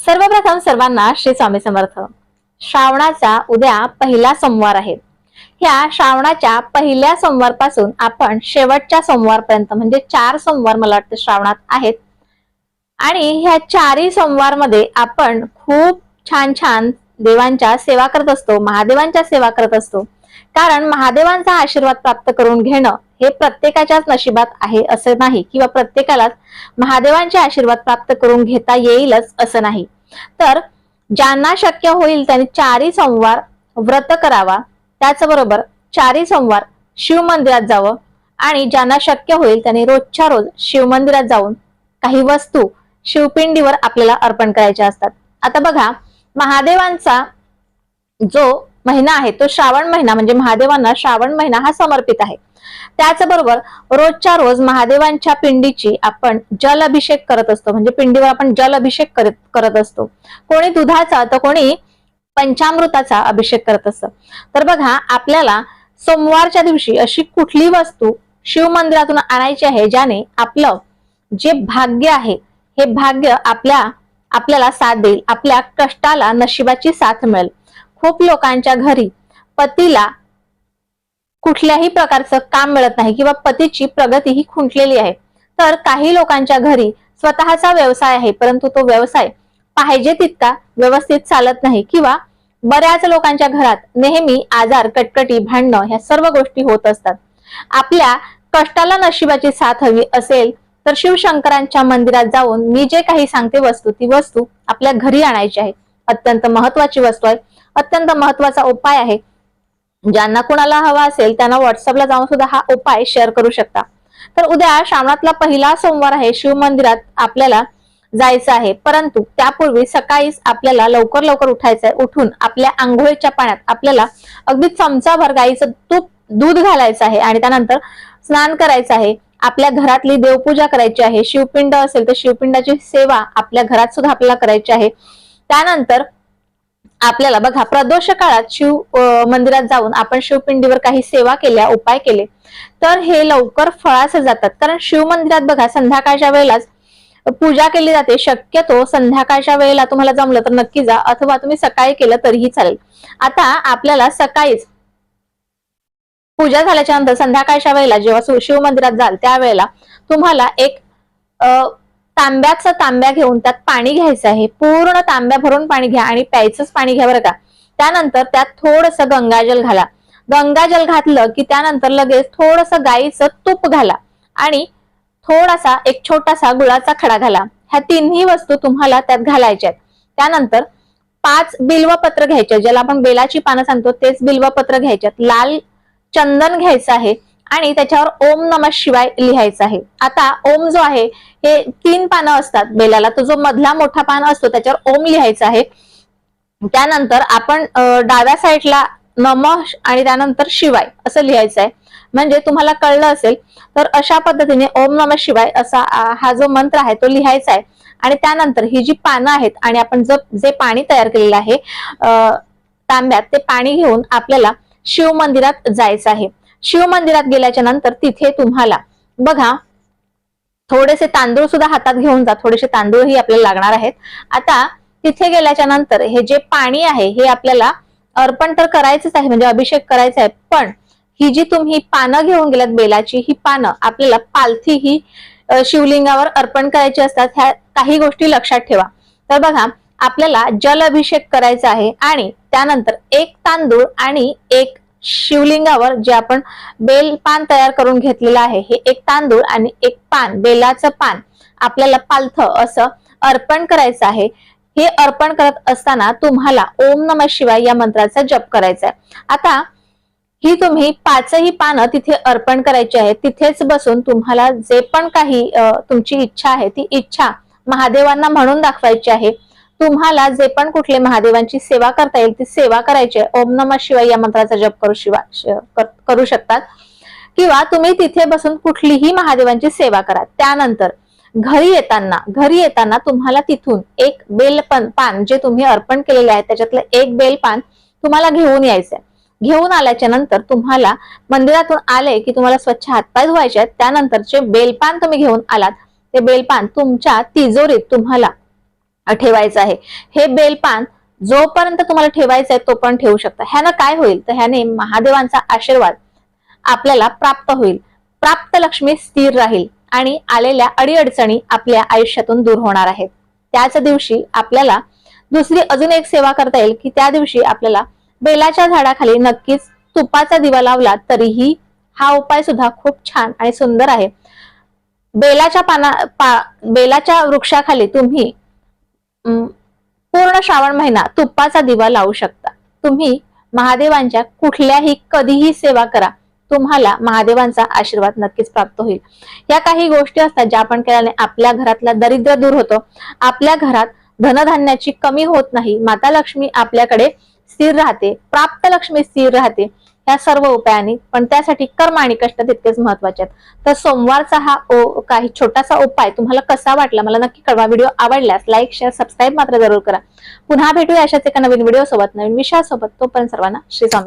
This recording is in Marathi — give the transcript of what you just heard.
सर्वप्रथम सर्वांना श्री स्वामी समर्थ. श्रावणाचा उद्या पहिला सोमवार आहे. ह्या श्रावणाच्या पहिल्या सोमवारपासून आपण शेवटच्या सोमवारपर्यंत म्हणजे चार सोमवार मला वाटतं श्रावणात आहेत. आणि ह्या चारही सोमवारमध्ये आपण खूप छान छान देवांच्या सेवा करत असतो महादेवांच्या सेवा करत असतो. कारण महादेवांचा आशीर्वाद प्राप्त करून घेणं हे प्रत्येकाच्याच नशिबात आहे असं नाही किंवा प्रत्येकालाच महादेवांचे आशीर्वाद प्राप्त करून घेता येईलच असं नाही. तर ज्यांना शक्य होईल त्यांनी चारी सोमवार व्रत करावा. त्याचबरोबर चारी सोमवार शिव मंदिरात जावं आणि ज्यांना शक्य होईल त्यांनी रोजच्या रोज शिव मंदिरात जाऊन काही वस्तू शिवपिंडीवर आपल्याला अर्पण करायच्या असतात. आता बघा महादेवांचा जो महिना आहे तो श्रावण महिना म्हणजे महादेवांना श्रावण महिना हा समर्पित आहे. त्याचबरोबर रोजच्या रोज महादेवांच्या पिंडीची आपण जल अभिषेक करत असतो म्हणजे पिंडीवर आपण जल अभिषेक करत करत असतो. कोणी दुधाचा तर कोणी पंचामृताचा अभिषेक करत असत. तर बघा आपल्याला सोमवारच्या दिवशी अशी कुठली वस्तू शिव मंदिरातून आणायची आहे ज्याने आपलं जे भाग्य आहे हे भाग्य आपल्या आपल्याला साथ देईल आपल्या कष्टाला नशिबाची साथ मिळेल. खूप लोकांच्या घरी पतीला कुठल्याही प्रकारचं काम मिळत नाही किंवा पतीची प्रगती ही खुंटलेली आहे. तर काही लोकांच्या घरी स्वतःचा व्यवसाय आहे परंतु तो व्यवसाय पाहिजे तितका व्यवस्थित चालत नाही किंवा बऱ्याच लोकांच्या घरात नेहमी आजार कटकटी भांडणं ह्या सर्व गोष्टी होत असतात. आपल्या कष्टाला नशिबाची साथ हवी असेल तर शिवशंकरांच्या मंदिरात जाऊन मी जे काही सांगते वस्तू ती वस्तू आपल्या घरी आणायची आहे. अत्यंत महत्वाची वस्तू आहे. अत्यंत महत्त्वाचा उपाय आहे. ज्यांना कुणाला हवा असेल त्यांना व्हॉट्सअपला जाऊन सुद्धा हा उपाय शेअर करू शकता. तर उद्या श्रावणातला पहिला सोमवार आहे. शिव मंदिरात आपल्याला जायचं आहे. परंतु त्यापूर्वी सकाळीच आपल्याला लवकर लवकर उठायचं आहे उठून आपल्या आंघोळीच्या पाण्यात आपल्याला अगदी चमचाभर गाईचं तूप दूध घालायचं आहे आणि त्यानंतर स्नान करायचं आहे. आपल्या घरातली देवपूजा करायची आहे. शिवपिंड असेल तर शिवपिंडाची सेवा आपल्या घरात सुद्धा आपल्याला करायची आहे. त्यानंतर आपल्याला बघा प्रदोष काळात शिव मंदिरात जाऊन आपण शिवपिंडीवर काही सेवा केल्या उपाय केले तर हे लवकर फळास जातात. कारण शिव मंदिरात बघा संध्याकाळच्या वेळेलाच पूजा केली जाते. शक्यतो संध्याकाळच्या वेळेला तुम्हाला जमलं तर नक्की जा अथवा तुम्ही सकाळी केलं तरीही चालेल. आता आपल्याला सकाळीच पूजा झाल्याच्यानंतर संध्याकाळच्या वेळेला जेव्हा शिव मंदिरात जाल त्यावेळेला तुम्हाला एक अं तांब्याचा तांब्या घेऊन त्यात पाणी घ्यायचं आहे. पूर्ण तांब्या भरून पाणी घ्या आणि प्यायचंच पाणी घ्या बरं का. त्यानंतर त्यात थोडस गंगाजल घाला. गंगाजल घातलं की त्यानंतर लगेच थोडस गाईचं तूप घाला आणि थोडासा एक छोटासा गुळाचा खडा घाला. ह्या तिन्ही वस्तू तुम्हाला त्यात घालायच्या आहेत. त्यानंतर पाच बिल्वपत्र घ्यायचे ज्याला आपण बेलाची पानं सांगतो तेच बिल्वपत्र घ्यायच्यात लाल चंदन घ्यायचं आहे. आणि त्याच्यावर ओम नम शिवाय लिहायचं आहे. आता ओम जो आहे हे तीन पानं असतात बेलाला. तो जो मधला मोठा पान असतो त्याच्यावर ओम लिहायचं आहे. त्यानंतर आपण डाव्या साईडला नम आणि त्यानंतर शिवाय असं लिहायचं आहे. म्हणजे तुम्हाला कळलं असेल तर अशा पद्धतीने ओम नम शिवाय असा हा जो मंत्र आहे तो लिहायचा आहे. आणि त्यानंतर ही जी पानं आहेत आणि आपण जर जे पाणी तयार केलेलं आहे अं, तांब्यात ते पाणी घेऊन आपल्याला शिव मंदिरात जायचं आहे. शिव मंदिरात गेल्याच्यानंतर तिथे तुम्हाला बघा थोडेसे तांदूळ सुद्धा हातात घेऊन जा थोडेसे तांदूळही आपल्याला लागणार आहेत. आता तिथे गेल्याच्यानंतर हे जे पाणी आहे हे आपल्याला अर्पण तर करायचंच आहे म्हणजे अभिषेक करायचा आहे पण ही जी तुम्ही पानं घेऊन गेल्यात बेलाची ही पानं आपल्याला पालथी ही शिवलिंगावर अर्पण करायची असतात ह्या काही गोष्टी लक्षात ठेवा. तर बघा आपल्याला जल अभिषेक करायचा आहे आणि त्यानंतर एक तांदूळ आणि एक शिवलिंगावर जे आपण बेल पान तयार करून घेतलेलं आहे हे एक तांदूळ आणि एक पान बेलाचं पान आपल्याला पालथ असं अर्पण करायचं आहे. हे अर्पण करत असताना तुम्हाला ओम नम शिवाय या मंत्राचा जप करायचा आहे. आता ही तुम्ही पाचही पानं तिथे अर्पण करायची आहे. तिथेच बसून तुम्हाला जे पण काही तुमची इच्छा आहे ती इच्छा महादेवांना म्हणून दाखवायची आहे. तुम्हाला जे पण कुठले महादेवांची सेवा करता येईल ती सेवा करायची ओम नम शिवाय या मंत्राचा जप करू शिवा करू शकतात. किंवा तुम्ही तिथे बसून कुठलीही महादेवांची सेवा करा. त्यानंतर घरी येताना घरी येताना तुम्हाला तिथून एक बेल पण पान जे तुम्ही अर्पण केलेले आहे त्याच्यातलं एक बेल पान तुम्हाला घेऊन यायचंय घेऊन आल्याच्यानंतर तुम्हाला मंदिरातून आले की तुम्हाला स्वच्छ हातपाय धुवायचे आहेत. त्यानंतरचे बेलपान तुम्ही घेऊन आलात. ते बेलपान तुमच्या तिजोरीत तुम्हाला ठेवायचं आहे. हे बेलपान जोपर्यंत तुम्हाला ठेवायचं आहे तो पण ठेवू शकता. ह्यानं काय होईल? तर ह्याने महादेवांचा आशीर्वाद आपल्याला प्राप्त होईल. प्राप्त लक्ष्मी स्थिर राहील आणि आलेल्या अडीअडचणी आपल्या आयुष्यातून दूर होणार आहेत. त्याच दिवशी आपल्याला दुसरी अजून एक सेवा करता येईल की त्या दिवशी आपल्याला बेलाच्या झाडाखाली नक्कीच तुपाचा दिवा लावला तरीही हा उपाय सुद्धा खूप छान आणि सुंदर आहे. बेलाच्या पाना पा बेलाच्या वृक्षाखाली तुम्ही पूर्ण श्रावण महिना तुप्पाचा दिवा लावू शकता. तुम्ही महादेवांच्या कुठल्याही कधीही सेवा करा. तुम्हाला महादेवांचा आशीर्वाद नक्कीच प्राप्त होईल. या काही गोष्टी असतात ज्या आपण केल्याने आपल्या घरातला दरिद्र दूर होतो. आपल्या घरात धनधान्याची कमी होत नाही. माता लक्ष्मी आपल्याकडे स्थिर राहते. प्राप्त लक्ष्मी स्थिर राहते. या सर्व उपायांनी पण त्यासाठी कर्म आणि कष्ट तितकेच महत्त्वाचे आहेत. तर सोमवारचा हा ओ काही छोटासा उपाय तुम्हाला कसा वाटला मला नक्की कळवा. व्हिडिओ आवडल्यास लाईक शेअर सबस्क्राईब मात्र जरूर करा. पुन्हा भेटूया अशाच एका नवीन व्हिडिओ सोबत नवीन विषयासोबत. तोपर्यंत सर्वांना श्री स्वामी